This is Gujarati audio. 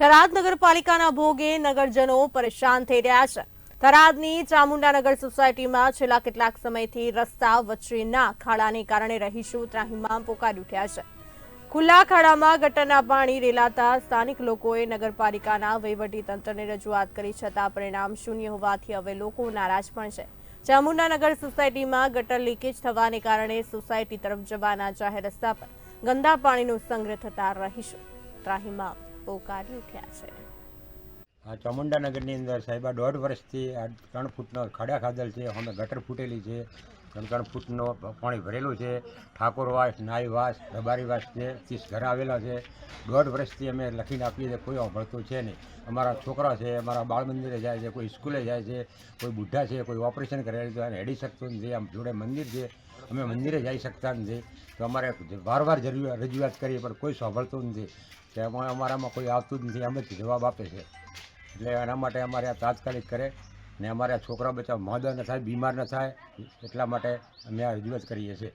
થરાદ નગરપાલિકાના ભોગે નગરજનો પરેશાન થઈ રહ્યા છે. થરાદની ચામુંડાનગર સોસાયટીમાં છેલ્લા કેટલાક સમયથી રસ્તા વચ્ચેના ખાડાને કારણે રહીશો ત્રાહીમામ પોકારી ઉઠ્યા છે. ખુલ્લા ખાડામાં ગટરના પાણી રેલાતા સ્થાનિક લોકોએ નગરપાલિકાના તંત્રને રજૂઆત કરી છતાં પરિણામ શૂન્ય હોવાથી હવે લોકો નારાજ પણ છે. ચામુંડાનગર સોસાયટીમાં ગટર લીકેજ થવાને કારણે સોસાયટી તરફ જવાના જાહેર રસ્તા પર ગંદા પાણીનો સંગ્રહ થતા રહીશો ત્રાહિમામ પોકારી ઉઠ્યા છે. આ ચામુંડાનગરની અંદર સાહેબ દોઢ વર્ષથી આ ત્રણ ફૂટનો ખાડા ખાધલ છે, અમે ગટર ફૂટેલી છે, ત્રણ ત્રણ ફૂટનો પાણી ભરેલું છે, ઠાકોરવાસ નાઈવાસ રબારીવાસ છે ત્રીસ ઘર આવેલા છે. દોઢ વર્ષથી અમે લખીને આપીએ છીએ, કોઈ સાંભળતું છે નહીં. અમારા છોકરા છે, અમારા બાળ મંદિરે જાય છે, કોઈ સ્કૂલે જાય છે, કોઈ બુઢા છે, કોઈ ઓપરેશન કરેલું છે, અને હેડી શકતું નથી. આમ જોડે મંદિર છે અમે મંદિરે જઈ શકતા નથી. તો અમારે વાર વાર જરૂર રજૂઆત કરીએ, પણ કોઈ સાંભળતું નથી. કે અમા- અમારામાં કોઈ આવતું જ નથી. એમ જ જવાબ આપે છે. એટલે એના માટે અમારે આ તાત્કાલિક કરે. ને અમારા છોકરા બચ્ચા મોદા ન થાય, બીમાર ન થાય. એટલા માટે અમે આ રજૂઆત કરીએ છીએ.